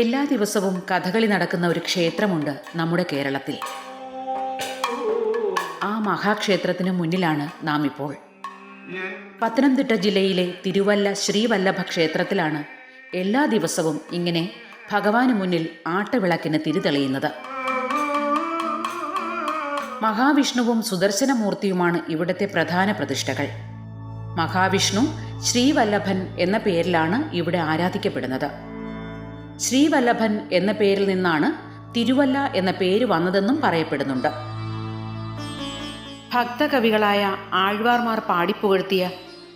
എല്ലാ ദിവസവും കഥകളി നടക്കുന്ന ഒരു ക്ഷേത്രമുണ്ട് നമ്മുടെ കേരളത്തിൽ. ആ മഹാക്ഷേത്രത്തിന് മുന്നിലാണ് നാം ഇപ്പോൾ പത്തനംതിട്ട ജില്ലയിലെ തിരുവല്ല ശ്രീവല്ലഭ ക്ഷേത്രത്തിലാണ് എല്ലാ ദിവസവും ഇങ്ങനെ ഭഗവാന് മുന്നിൽ ആട്ടവിളക്കിന് തിരിതെളിയുന്നത്. മഹാവിഷ്ണുവും സുദർശനമൂർത്തിയുമാണ് ഇവിടുത്തെ പ്രധാന പ്രതിഷ്ഠകൾ. മഹാവിഷ്ണു ശ്രീവല്ലഭൻ എന്ന പേരിലാണ് ഇവിടെ ആരാധിക്കപ്പെടുന്നത്. ശ്രീവല്ലഭൻ എന്ന പേരിൽ നിന്നാണ് തിരുവല്ല എന്ന പേര് വന്നതെന്നും പറയപ്പെടുന്നുണ്ട്. ഭക്തകവികളായ ആഴ്വാർമാർ പാടിപ്പുകഴ്ത്തിയ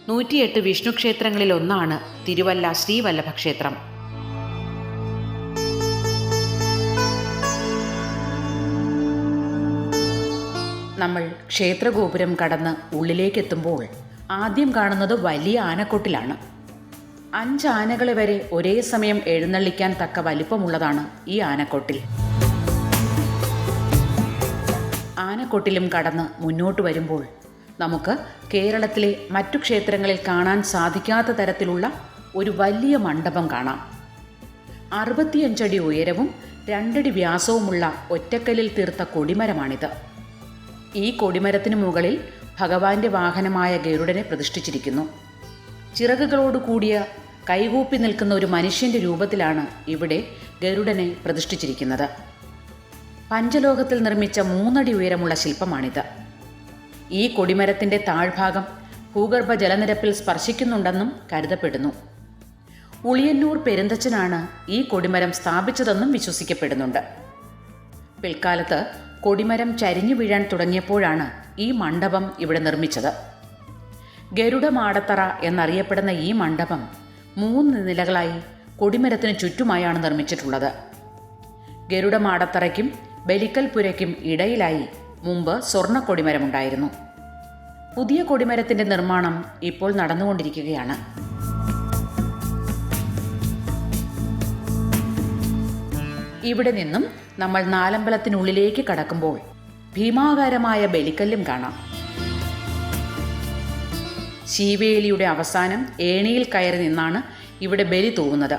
നൂറ്റിയെട്ട് വിഷ്ണു ക്ഷേത്രങ്ങളിൽ ഒന്നാണ് തിരുവല്ല ശ്രീവല്ലഭ ക്ഷേത്രം. നമ്മൾ ക്ഷേത്രഗോപുരം കടന്ന് ഉള്ളിലേക്കെത്തുമ്പോൾ ആദ്യം കാണുന്നത് വലിയ ആനക്കൊട്ടിലാണ്. അഞ്ച് ആനകളെ വരെ ഒരേ സമയം എഴുന്നള്ളിക്കാൻ തക്ക വലിപ്പമുള്ളതാണ് ഈ ആനക്കൊട്ടിൽ. ആനക്കൊട്ടിലും കടന്ന് മുന്നോട്ട് വരുമ്പോൾ നമുക്ക് കേരളത്തിലെ മറ്റു ക്ഷേത്രങ്ങളിൽ കാണാൻ സാധിക്കാത്ത തരത്തിലുള്ള ഒരു വലിയ മണ്ഡപം കാണാം. അറുപത്തിയഞ്ചടി ഉയരവും രണ്ടടി വ്യാസവുമുള്ള ഒറ്റക്കല്ലിൽ തീർത്ത കൊടിമരമാണിത്. ഈ കൊടിമരത്തിന് മുകളിൽ ഭഗവാന്റെ വാഹനമായ ഗരുഡനെ പ്രതിഷ്ഠിച്ചിരിക്കുന്നു. ചിറകുകളോട് കൂടിയ കൈകൂപ്പി നിൽക്കുന്ന ഒരു മനുഷ്യന്റെ രൂപത്തിലാണ് ഇവിടെ ഗരുഡനെ പ്രതിഷ്ഠിച്ചിരിക്കുന്നത്. പഞ്ചലോകത്തിൽ നിർമ്മിച്ച മൂന്നടി ഉയരമുള്ള ശില്പമാണിത്. ഈ കൊടിമരത്തിന്റെ താഴ്ഭാഗം ഭൂഗർഭ ജലനിരപ്പിൽ സ്പർശിക്കുന്നുണ്ടെന്നും കരുതപ്പെടുന്നു. ഉളിയന്നൂർ പെരുന്തച്ചനാണ് ഈ കൊടിമരം സ്ഥാപിച്ചതെന്നും വിശ്വസിക്കപ്പെടുന്നുണ്ട്. പിൽക്കാലത്ത് കൊടിമരം ചരിഞ്ഞു വീഴാൻ തുടങ്ങിയപ്പോഴാണ് ഈ മണ്ഡപം ഇവിടെ നിർമ്മിച്ചത്. ഗരുഡമാടത്തറ എന്നറിയപ്പെടുന്ന ഈ മണ്ഡപം മൂന്ന് നിലകളായി കൊടിമരത്തിന് ചുറ്റുമായാണ് നിർമ്മിച്ചിട്ടുള്ളത്. ഗരുഡമാടത്തറയ്ക്കും ബലിക്കൽപുരയ്ക്കും ഇടയിലായി മുമ്പ് സ്വർണ കൊടിമരമുണ്ടായിരുന്നു പുതിയ കൊടിമരത്തിന്റെ നിർമ്മാണം ഇപ്പോൾ നടന്നുകൊണ്ടിരിക്കുകയാണ്. ഇവിടെ നിന്നും നമ്മൾ നാലമ്പലത്തിനുള്ളിലേക്ക് കടക്കുമ്പോൾ ഭീമാകാരമായ ബലിക്കല്ലും കാണാം. ശീവേലിയുടെ അവസാനം ഏണിയിൽ കയറി നിന്നാണ് ഇവിടെ ബലി തൂവുന്നത്.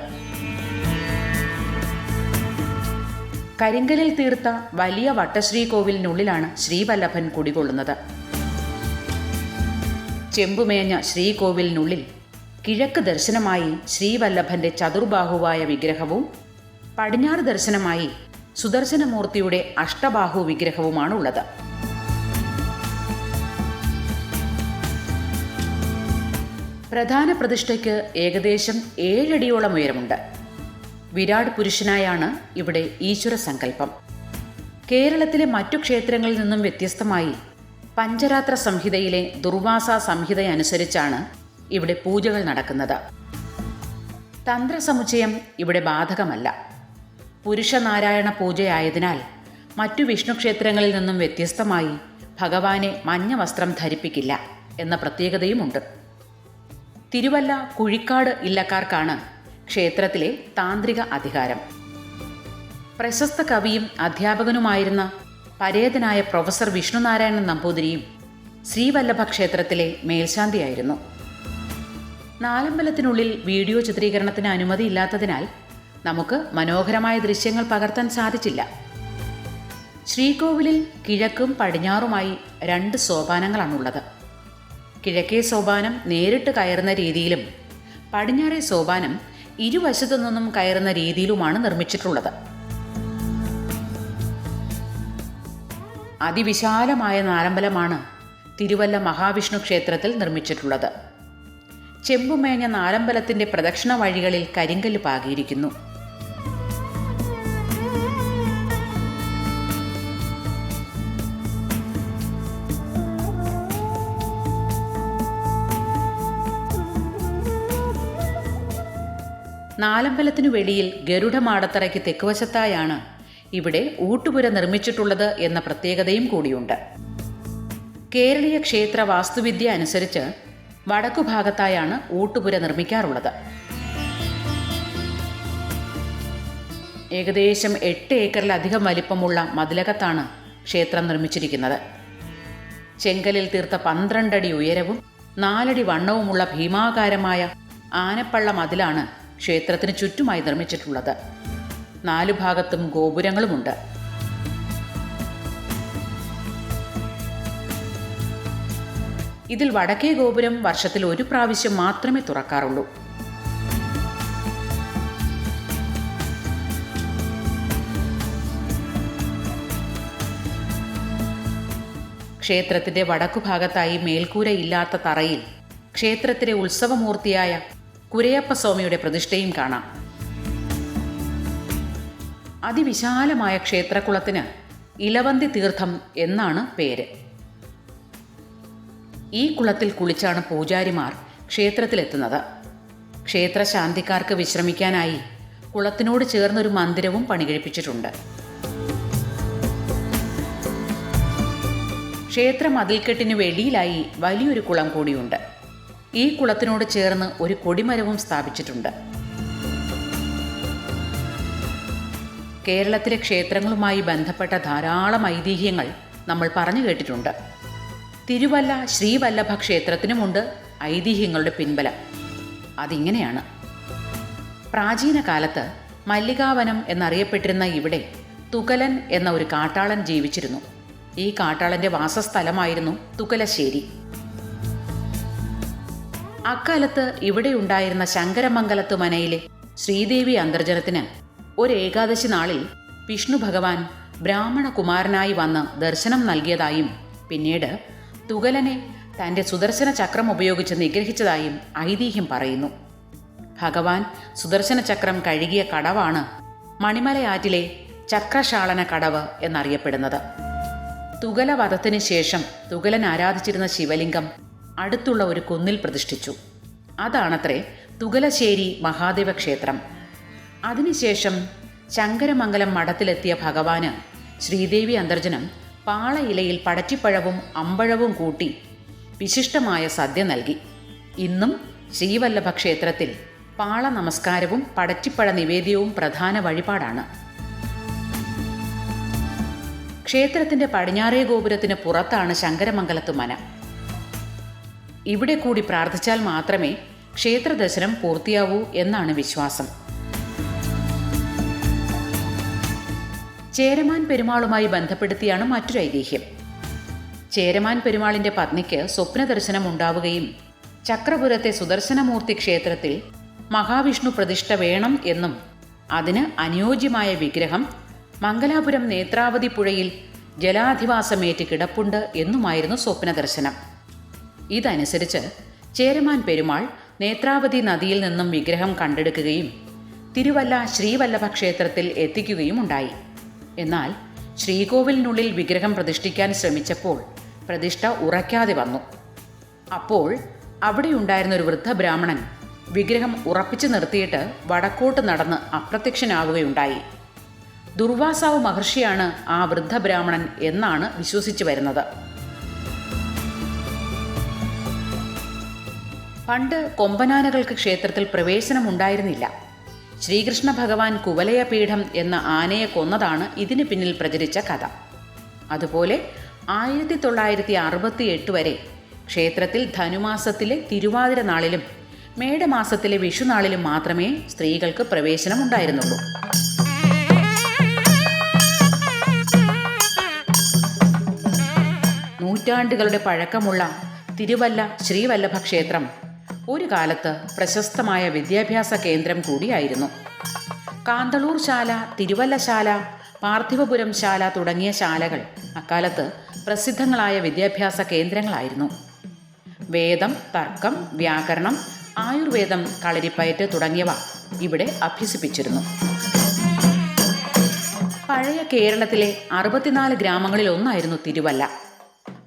കരിങ്കലിൽ തീർത്ത വലിയ വട്ടശ്രീ കോവിലിനുള്ളിലാണ് ശ്രീവല്ലഭൻ കുടികൊള്ളുന്നത്. ചെമ്പുമേഞ്ഞ ശ്രീകോവിലിനുള്ളിൽ കിഴക്ക് ദർശനമായി ശ്രീവല്ലഭന്റെ ചതുർബാഹുവായ വിഗ്രഹവും പടിഞ്ഞാറ് ദർശനമായി സുദർശനമൂർത്തിയുടെ അഷ്ടബാഹു വിഗ്രഹവുമാണ് പ്രധാന പ്രതിഷ്ഠയ്ക്ക് ഏകദേശം ഏഴടിയോളം ഉയരമുണ്ട്. വിരാട് പുരുഷനായാണ് ഇവിടെ ഈശ്വര സങ്കല്പം. കേരളത്തിലെ മറ്റു ക്ഷേത്രങ്ങളിൽ നിന്നും വ്യത്യസ്തമായി പഞ്ചരാത്ര സംഹിതയിലെ ദുർവാസ സംഹിതയനുസരിച്ചാണ് ഇവിടെ പൂജകൾ നടക്കുന്നത്. തന്ത്രസമുച്ചയം ഇവിടെ ബാധകമല്ല. പുരുഷനാരായണ പൂജയായതിനാൽ മറ്റു വിഷ്ണു ക്ഷേത്രങ്ങളിൽ നിന്നും വ്യത്യസ്തമായി ഭഗവാനെ മഞ്ഞ വസ്ത്രം ധരിപ്പിക്കില്ല എന്ന പ്രത്യേകതയുമുണ്ട്. തിരുവല്ല കുഴിക്കാട് ഇല്ലക്കാർക്കാണ് ക്ഷേത്രത്തിലെ താന്ത്രിക അധികാരം. പ്രശസ്ത കവിയും അധ്യാപകനുമായിരുന്ന പരേതനായ പ്രൊഫസർ വിഷ്ണുനാരായണൻ നമ്പൂതിരിയും ശ്രീവല്ലഭ ക്ഷേത്രത്തിലെ മേൽശാന്തിയായിരുന്നു. നാലമ്പലത്തിനുള്ളിൽ വീഡിയോ ചിത്രീകരണത്തിന് അനുമതിയില്ലാത്തതിനാൽ നമുക്ക് മനോഹരമായ ദൃശ്യങ്ങൾ പകർത്താൻ സാധിച്ചില്ല. ശ്രീകോവിലിൽ കിഴക്കും പടിഞ്ഞാറുമായി രണ്ട് സോപാനങ്ങളാണുള്ളത്. കിഴക്കേ സോപാനം നേരിട്ട് കയറുന്ന രീതിയിലും പടിഞ്ഞാറേ സോപാനം ഇരുവശത്തു നിന്നും കയറുന്ന രീതിയിലുമാണ് നിർമ്മിച്ചിട്ടുള്ളത്. അതിവിശാലമായ നാലമ്പലമാണ് തിരുവല്ല മഹാവിഷ്ണു ക്ഷേത്രത്തിൽ നിർമ്മിച്ചിട്ടുള്ളത്. ചെമ്പുമേഞ്ഞ നാലമ്പലത്തിന്റെ പ്രദക്ഷിണ വഴികളിൽ കരിങ്കല്ല് പാകിയിരിക്കുന്നു. നാലമ്പലത്തിനു വെളിയിൽ ഗരുഡമാടത്തറയ്ക്ക് തെക്കുവശത്തായാണ് ഇവിടെ ഊട്ടുപുര നിർമ്മിച്ചിട്ടുള്ളത് എന്ന പ്രത്യേകതയും കൂടിയുണ്ട്. കേരളീയ ക്ഷേത്ര വാസ്തുവിദ്യ അനുസരിച്ച് വടക്കുഭാഗത്തായാണ് ഊട്ടുപുര നിർമ്മിക്കാറുള്ളത്. ഏകദേശം എട്ട് ഏക്കറിലധികം വലിപ്പമുള്ള മതിലകത്താണ് ക്ഷേത്രം നിർമ്മിച്ചിരിക്കുന്നത്. ചെങ്കലിൽ തീർത്ത പന്ത്രണ്ടടി ഉയരവും നാലടി വണ്ണവുമുള്ള ഭീമാകാരമായ ആനപ്പള്ള മതിലാണ് ക്ഷേത്രത്തിന് ചുറ്റുമായി നിർമ്മിച്ചിട്ടുള്ളത്. നാലു ഭാഗത്തും ഗോപുരങ്ങളുമുണ്ട്. ഇതിൽ വടക്കേ ഗോപുരം വർഷത്തിൽ ഒരു പ്രാവശ്യം മാത്രമേ തുറക്കാറുള്ളൂ. ക്ഷേത്രത്തിന്റെ വടക്കുഭാഗത്തായി മേൽക്കൂരയില്ലാത്ത തറയിൽ ക്ഷേത്രത്തിലെ ഉത്സവമൂർത്തിയായ കുരയപ്പ സ്വാമിയുടെ പ്രതിഷ്ഠയും കാണാം. അതിവിശാലമായ ക്ഷേത്രകുളത്തിന് ഇലവന്തി തീർത്ഥം എന്നാണ് പേര്. ഈ കുളത്തിൽ കുളിച്ചാണ് പൂജാരിമാർ ക്ഷേത്രത്തിലെത്തുന്നത്. ക്ഷേത്രശാന്തിക്കാർക്ക് വിശ്രമിക്കാനായി കുളത്തിനോട് ചേർന്നൊരു മന്ദിരവും പണികഴിപ്പിച്ചിട്ടുണ്ട്. ക്ഷേത്ര മതിൽക്കെട്ടിന് വെളിയിലായി വലിയൊരു കുളം കൂടിയുണ്ട്. ഈ കുളത്തിനോട് ചേർന്ന് ഒരു കൊടിമരവും സ്ഥാപിച്ചിട്ടുണ്ട്. കേരളത്തിലെ ക്ഷേത്രങ്ങളുമായി ബന്ധപ്പെട്ട ധാരാളം ഐതിഹ്യങ്ങൾ നമ്മൾ പറഞ്ഞു കേട്ടിട്ടുണ്ട്. തിരുവല്ല ശ്രീവല്ലഭ ക്ഷേത്രത്തിനുമുണ്ട് ഐതിഹ്യങ്ങളുടെ പിൻബലം. അതിങ്ങനെയാണ്. പ്രാചീന കാലത്ത് മല്ലികാവനം എന്നറിയപ്പെട്ടിരുന്ന ഇവിടെ തുകലൻ എന്ന ഒരു കാട്ടാളൻ ജീവിച്ചിരുന്നു. ഈ കാട്ടാളന്റെ വാസസ്ഥലമായിരുന്നു തുകലശ്ശേരി. അക്കാലത്ത് ഇവിടെ ഉണ്ടായിരുന്ന ശങ്കരമംഗലത്തു മനയിലെ ശ്രീദേവി അന്തർജനത്തിന് ഒരു ഏകാദശി നാളിൽ വിഷ്ണു ഭഗവാൻ ബ്രാഹ്മണ കുമാരനായി വന്ന് ദർശനം നൽകിയതായും പിന്നീട് തുകലനെ തന്റെ സുദർശന ചക്രം ഉപയോഗിച്ച് നിഗ്രഹിച്ചതായും ഐതിഹ്യം പറയുന്നു. ഭഗവാൻ സുദർശന ചക്രം കഴുകിയ കടവാണ് മണിമലയാറ്റിലെ ചക്രശാളന കടവ് എന്നറിയപ്പെടുന്നത്. തുകല വധത്തിന് ശേഷം തുകലൻ ആരാധിച്ചിരുന്ന ശിവലിംഗം അടുത്തുള്ള ഒരു കുന്നിൽ പ്രതിഷ്ഠിച്ചു. അതാണത്രേ തുകലശ്ശേരി മഹാദേവ ക്ഷേത്രം അതിനുശേഷം ശങ്കരമംഗലം മഠത്തിലെത്തിയ ഭഗവാന് ശ്രീദേവി അന്തർജനം പാളയിലയിൽ പടറ്റിപ്പഴവും അമ്പഴവും കൂട്ടി വിശിഷ്ടമായ സദ്യ നൽകി. ഇന്നും ശ്രീവല്ലഭ ക്ഷേത്രത്തിൽ പാള നമസ്കാരവും പടറ്റിപ്പഴ നിവേദ്യവും പ്രധാന വഴിപാടാണ്. ക്ഷേത്രത്തിന്റെ പടിഞ്ഞാറേ ഗോപുരത്തിന് പുറത്താണ് ശങ്കരമംഗലത്ത് മന. ഇവിടെ കൂടി പ്രാർത്ഥിച്ചാൽ മാത്രമേ ക്ഷേത്ര ദർശനം പൂർത്തിയാവൂ എന്നാണ് വിശ്വാസം. ചേരമാൻ പെരുമാളുമായി ബന്ധപ്പെടുത്തിയാണ് മറ്റൊരു ഐതിഹ്യം. ചേരമാൻ പെരുമാളിന്റെ പത്നിക്ക് സ്വപ്ന ദർശനം ഉണ്ടാവുകയും ചക്രപുരത്തെ സുദർശനമൂർത്തി ക്ഷേത്രത്തിൽ മഹാവിഷ്ണു പ്രതിഷ്ഠ വേണം എന്നും അതിന് അനുയോജ്യമായ വിഗ്രഹം മംഗലാപുരം നേത്രാവതി പുഴയിൽ ജലാധിവാസമേറ്റ് കിടപ്പുണ്ട് എന്നുമായിരുന്നു സ്വപ്ന ദർശനം ഇതനുസരിച്ച് ചേരമാൻ പെരുമാൾ നേത്രാവതി നദിയിൽ നിന്നും വിഗ്രഹം കണ്ടെടുക്കുകയും തിരുവല്ല ശ്രീവല്ലഭ ക്ഷേത്രത്തിൽ എത്തിക്കുകയും ഉണ്ടായി. എന്നാൽ ശ്രീകോവിലിനുള്ളിൽ വിഗ്രഹം പ്രതിഷ്ഠിക്കാൻ ശ്രമിച്ചപ്പോൾ പ്രതിഷ്ഠ ഉറയ്ക്കാതെ വന്നു. അപ്പോൾ അവിടെയുണ്ടായിരുന്ന ഒരു വൃദ്ധ ബ്രാഹ്മണൻ വിഗ്രഹം ഉറപ്പിച്ചു നിർത്തിയിട്ട് വടക്കോട്ട് നടന്ന് അപ്രത്യക്ഷനാവുകയുണ്ടായി ദുർവാസാവ് മഹർഷിയാണ് ആ വൃദ്ധ ബ്രാഹ്മണൻ എന്നാണ് വിശ്വസിച്ചു വരുന്നത്. പണ്ട് കൊമ്പനാനകൾക്ക് ക്ഷേത്രത്തിൽ പ്രവേശനം ഉണ്ടായിരുന്നില്ല ശ്രീകൃഷ്ണ ഭഗവാൻ കുവലയപീഠം എന്ന ആനയെ കൊന്നതാണ് ഇതിന് പിന്നിൽ പ്രചരിച്ച കഥ. അതുപോലെ ആയിരത്തി തൊള്ളായിരത്തി അറുപത്തി എട്ട് വരെ ക്ഷേത്രത്തിൽ ധനുമാസത്തിലെ തിരുവാതിര നാളിലും മേടമാസത്തിലെ വിഷുനാളിലും മാത്രമേ സ്ത്രീകൾക്ക് പ്രവേശനം ഉണ്ടായിരുന്നുള്ളൂ നൂറ്റാണ്ടുകളുടെ പഴക്കമുള്ള തിരുവല്ല ശ്രീവല്ലഭ ക്ഷേത്രം ഒരു കാലത്ത് പ്രശസ്തമായ വിദ്യാഭ്യാസ കേന്ദ്രം കൂടിയായിരുന്നു. കാന്തളൂർ ശാല തിരുവല്ല ശാല പാർത്ഥിവപുരം ശാല തുടങ്ങിയ ശാലകൾ അക്കാലത്ത് പ്രസിദ്ധങ്ങളായ വിദ്യാഭ്യാസ കേന്ദ്രങ്ങളായിരുന്നു. വേദം തർക്കം വ്യാകരണം ആയുർവേദം കളരിപ്പയറ്റ് തുടങ്ങിയവ ഇവിടെ അഭ്യസിപ്പിച്ചിരുന്നു. പഴയ കേരളത്തിലെ അറുപത്തിനാല് ഗ്രാമങ്ങളിൽ ഒന്നായിരുന്നു തിരുവല്ല.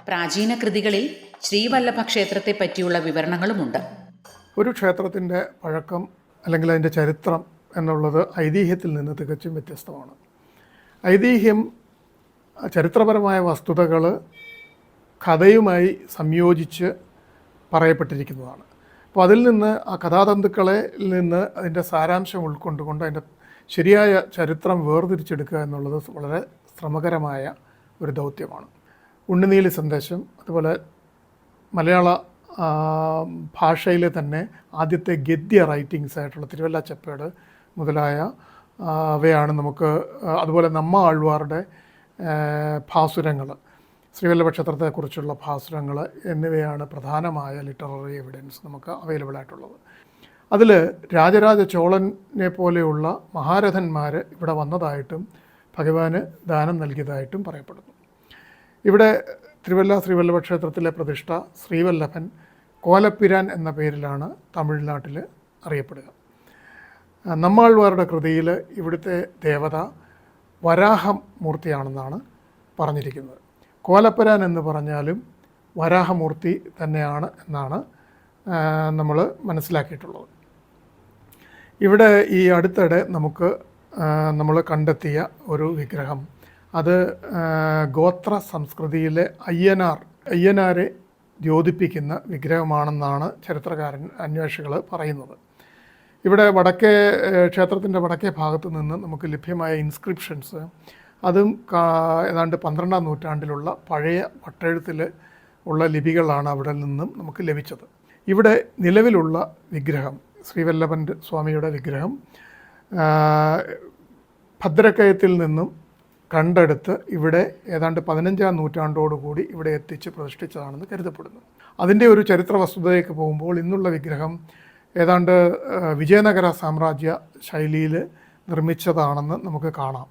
പ്രാചീന കൃതികളിൽ ശ്രീവല്ലഭ ക്ഷേത്രത്തെ പറ്റിയുള്ള വിവരണങ്ങളുമുണ്ട്. ഒരു ക്ഷേത്രത്തിന്റെ പഴക്കം അല്ലെങ്കിൽ അതിന്റെ ചരിത്രം എന്നുള്ളത് ഐതിഹ്യത്തിൽ നിന്ന് തികച്ചും വ്യത്യസ്തമാണ്. ഐതിഹ്യം ചരിത്രപരമായ വസ്തുതകൾ കഥയുമായി സംയോജിച്ച് പറയപ്പെട്ടിരിക്കുന്നതാണ്. അപ്പോൾ അതിൽ നിന്ന് ആ കഥാതന്തുക്കളെ നിന്ന് അതിന്റെ സാരാംശം ഉൾക്കൊണ്ടുകൊണ്ട് അതിന്റെ ശരിയായ ചരിത്രം വേർതിരിച്ചെടുക്കുക എന്നുള്ളത് വളരെ ശ്രമകരമായ ഒരു ദൗത്യമാണ്. ഉണ്ണിനീലി സന്ദേശം അതുപോലെ മലയാള ഭാഷയിലെ തന്നെ ആദ്യത്തെ ഗദ്യ റൈറ്റിങ്സ് ആയിട്ടുള്ള തിരുവല്ല ചെപ്പേട് മുതലായ അവയാണ് നമുക്ക് അതുപോലെ നമ്മ ആழ்വാറുടെ ഭാസുരങ്ങൾ ശ്രീവല്ലഭക്ഷേത്രത്തെക്കുറിച്ചുള്ള ഭാസുരങ്ങൾ എന്നിവയാണ് പ്രധാനമായ ലിറ്റററി എവിഡൻസ് നമുക്ക് അവൈലബിൾ ആയിട്ടുള്ളത്. അതിൽ രാജരാജ ചോളനെ പോലെയുള്ള മഹാരഥന്മാർ ഇവിടെ വന്നതായിട്ടും ഭഗവാന് ദാനം നൽകിയതായിട്ടും പറയപ്പെടുന്നു. ഇവിടെ തിരുവല്ല ശ്രീവല്ലഭ ക്ഷേത്രത്തിലെ പ്രതിഷ്ഠ ശ്രീവല്ലഭൻ കോലപ്പിരാൻ എന്ന പേരിലാണ് തമിഴ്നാട്ടിൽ അറിയപ്പെടുക. നമ്മാൾവാരുടെ കൃതിയിൽ ഇവിടുത്തെ ദേവത വരാഹം മൂർത്തിയാണെന്നാണ് പറഞ്ഞിരിക്കുന്നത്. കോലപ്പരാൻ എന്ന് പറഞ്ഞാലും വരാഹമൂർത്തി തന്നെയാണ് എന്നാണ് നമ്മൾ മനസ്സിലാക്കിയിട്ടുള്ളത്. ഇവിടെ ഈ അടുത്തിടെ നമുക്ക് നമ്മൾ കണ്ടെത്തിയ ഒരു വിഗ്രഹം അത് ഗോത്ര സംസ്കൃതിയിലെ അയ്യനാർ അയ്യനാരെ ദ്യോതിപ്പിക്കുന്ന വിഗ്രഹമാണെന്നാണ് ചരിത്രകാരൻ അന്വേഷകൾ പറയുന്നത്. ഇവിടെ വടക്കേ ക്ഷേത്രത്തിന്റെ വടക്കേ ഭാഗത്ത് നിന്ന് നമുക്ക് ലഭ്യമായ ഇൻസ്ക്രിപ്ഷൻസ് അതും ഏതാണ്ട് പന്ത്രണ്ടാം നൂറ്റാണ്ടിലുള്ള പഴയ വട്ടെഴുത്തിൽ ഉള്ള ലിപികളാണ് അവിടെ നിന്നും നമുക്ക് ലഭിച്ചത്. ഇവിടെ നിലവിലുള്ള വിഗ്രഹം ശ്രീവല്ലഭൻ സ്വാമിയുടെ വിഗ്രഹം ഭദ്രക്കയത്തിൽ നിന്നും കണ്ടെടുത്ത് ഇവിടെ ഏതാണ്ട് പതിനഞ്ചാം നൂറ്റാണ്ടോടുകൂടി ഇവിടെ എത്തിച്ച് പ്രതിഷ്ഠിച്ചതാണെന്ന് കരുതപ്പെടുന്നു. അതിന്റെ ഒരു ചരിത്ര വസ്തുതയ്ക്ക് പോകുമ്പോൾ ഇന്നുള്ള വിഗ്രഹം ഏതാണ്ട് വിജയനഗര സാമ്രാജ്യ ശൈലിയിൽ നിർമ്മിച്ചതാണെന്ന് നമുക്ക് കാണാം.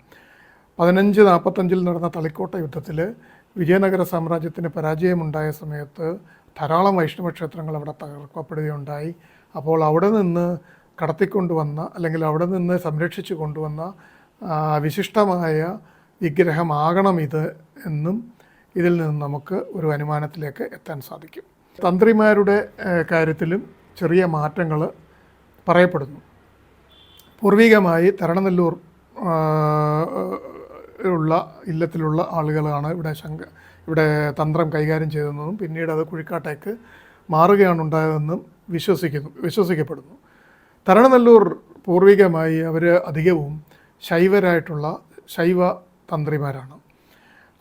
പതിനഞ്ച് നാൽപ്പത്തഞ്ചിൽ നടന്ന തളിക്കോട്ട യുദ്ധത്തിൽ വിജയനഗര സാമ്രാജ്യത്തിന് പരാജയമുണ്ടായ സമയത്ത് ധാരാളം വൈഷ്ണവ ക്ഷേത്രങ്ങൾ അവിടെ തകർക്കപ്പെടുകയുണ്ടായി. അപ്പോൾ അവിടെ നിന്ന് കടത്തിക്കൊണ്ടുവന്ന അല്ലെങ്കിൽ അവിടെ നിന്ന് സംരക്ഷിച്ചു കൊണ്ടുവന്ന ആ, വിഗ്രഹമാകണം ഇത് എന്നും ഇതിൽ നിന്ന് നമുക്ക് ഒരു അനുമാനത്തിലേക്ക് എത്താൻ സാധിക്കും. തന്ത്രിമാരുടെ കാര്യത്തിലും ചെറിയ മാറ്റങ്ങൾ പറയപ്പെടുന്നു. പൂർവികമായി തരണനെല്ലൂർ ഉള്ള ഇല്ലത്തിലുള്ള ആളുകളാണ് ഇവിടെ ശങ്ക ഇവിടെ തന്ത്രം കൈകാര്യം ചെയ്തതെന്നും പിന്നീട് അത് കുഴിക്കാട്ടേക്ക് മാറുകയാണ് ഉണ്ടായതെന്നും വിശ്വസിക്കുന്നു വിശ്വസിക്കപ്പെടുന്നു. തരണനെല്ലൂർ പൂർവികമായി അവർ അധികവും ശൈവരായിട്ടുള്ള ശൈവ തന്ത്രിമാരാണ്.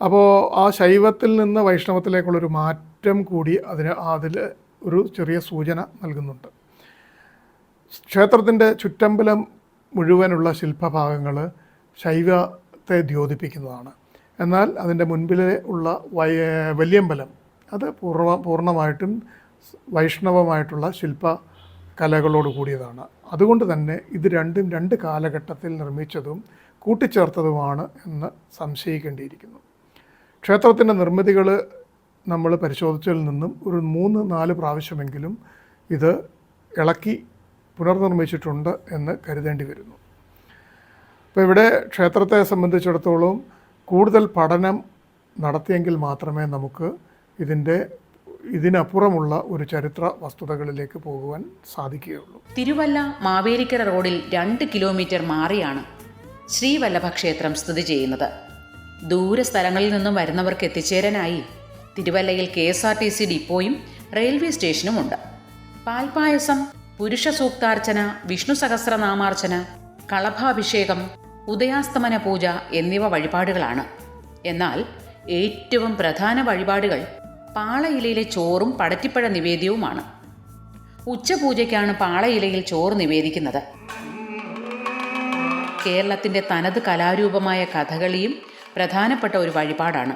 അപ്പോൾ ആ ശൈവത്തിൽ നിന്ന് വൈഷ്ണവത്തിലേക്കുള്ളൊരു മാറ്റം കൂടി അതിന് അതിൽ ഒരു ചെറിയ സൂചന നൽകുന്നുണ്ട്. ക്ഷേത്രത്തിന്റെ ചുറ്റമ്പലം മുഴുവനുള്ള ശില്പഭാഗങ്ങൾ ശൈവത്തെ ദ്യോതിപ്പിക്കുന്നതാണ്. എന്നാൽ അതിന്റെ മുൻപിലെ ഉള്ള വൈ വല്യമ്പലം അത് പൂർണ പൂർണമായിട്ടും വൈഷ്ണവമായിട്ടുള്ള ശില്പ കലകളോട് കൂടിയതാണ്. അതുകൊണ്ട് തന്നെ ഇത് രണ്ടും രണ്ട് കാലഘട്ടത്തിൽ നിർമ്മിച്ചതും കൂട്ടിച്ചേർത്തതുമാണ് എന്ന് സംശയിക്കേണ്ടിയിരിക്കുന്നു. ക്ഷേത്രത്തിന്റെ നിർമ്മിതികൾ നമ്മൾ പരിശോധിച്ചതിൽ നിന്നും ഒരു മൂന്ന് നാല് പ്രാവശ്യമെങ്കിലും ഇത് ഇളക്കി പുനർനിർമ്മിച്ചിട്ടുണ്ട് എന്ന് കരുതേണ്ടി വരുന്നു. അപ്പോൾ ഇവിടെ ക്ഷേത്രത്തെ സംബന്ധിച്ചിടത്തോളം കൂടുതൽ പഠനം നടത്തിയെങ്കിൽ മാത്രമേ നമുക്ക് ഇതിന്റെ ഇതിനപ്പുറമുള്ള ഒരു ചരിത്ര വസ്തുതകളിലേക്ക് പോകുവാൻ സാധിക്കുകയുള്ളൂ. തിരുവല്ല മാവേലിക്കര റോഡിൽ രണ്ട് കിലോമീറ്റർ മാറിയാണ് ശ്രീവല്ലഭ ക്ഷേത്രം സ്ഥിതി ചെയ്യുന്നത്. ദൂരസ്ഥലങ്ങളിൽ നിന്നും വരുന്നവർക്ക് എത്തിച്ചേരാനായി തിരുവല്ലയിൽ K S R T C ഡിപ്പോയും railway സ്റ്റേഷനും ഉണ്ട് പാൽപായസം പുരുഷ സൂക്താർച്ചന വിഷ്ണു സഹസ്രനാമാർച്ചന കളഭാഭിഷേകം ഉദയാസ്തമന പൂജ എന്നിവ വഴിപാടുകളാണ്. എന്നാൽ ഏറ്റവും പ്രധാന വഴിപാടുകൾ പാളയിലയിലെ ചോറും പടറ്റിപ്പഴ നിവേദ്യവുമാണ്. ഉച്ചപൂജയ്ക്കാണ് പാളയിലയിൽ ചോറ് നിവേദിക്കുന്നത്. കേരളത്തിന്റെ തനത് കലാരൂപമായ കഥകളിയും പ്രധാനപ്പെട്ട ഒരു വഴിപാടാണ്.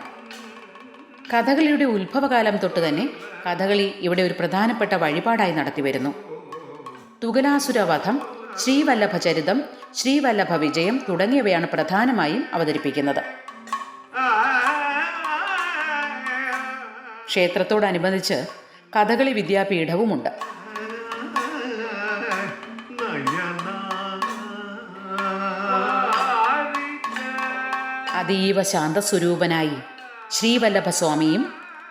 കഥകളിയുടെ ഉത്ഭവകാലം തൊട്ട് തന്നെ കഥകളി ഇവിടെ ഒരു പ്രധാനപ്പെട്ട വഴിപാടായി നടത്തിവരുന്നു. തുകലാസുരവധം ശ്രീവല്ലഭ ചരിതം ശ്രീവല്ലഭ വിജയം തുടങ്ങിയവയാണ് പ്രധാനമായും അവതരിപ്പിക്കുന്നത്. ക്ഷേത്രത്തോടനുബന്ധിച്ച് കഥകളി വിദ്യാപീഠവുമുണ്ട്. അതീവ ശാന്തസ്വരൂപനായി ശ്രീവല്ലഭസ്വാമിയും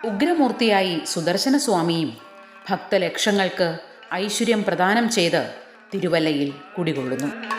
ഉഗ്രമൂർത്തിയായി സുദർശന സ്വാമിയും ഭക്തലക്ഷങ്ങൾക്ക് ഐശ്വര്യം പ്രദാനം ചെയ്ത് തിരുവല്ലയിൽ കുടികൊള്ളുന്നു.